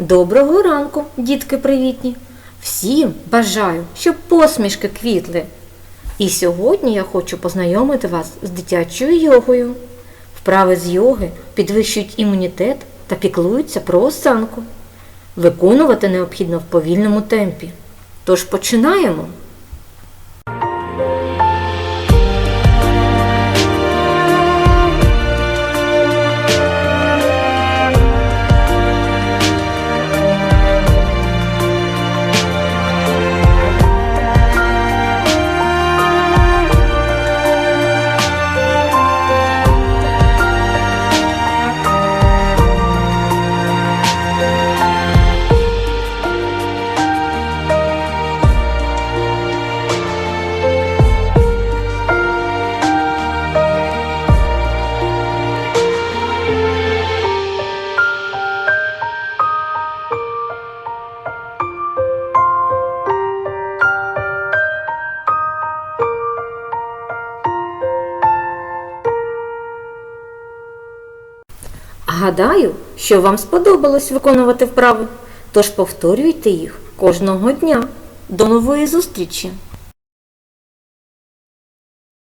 Доброго ранку, дітки привітні! Всім бажаю, щоб посмішки квітли. І сьогодні я хочу познайомити вас з дитячою йогою. Вправи з йоги підвищують імунітет та піклуються про осанку. Виконувати необхідно в повільному темпі. Тож починаємо. Гадаю, що вам сподобалось виконувати вправи, тож повторюйте їх кожного дня. До нової зустрічі!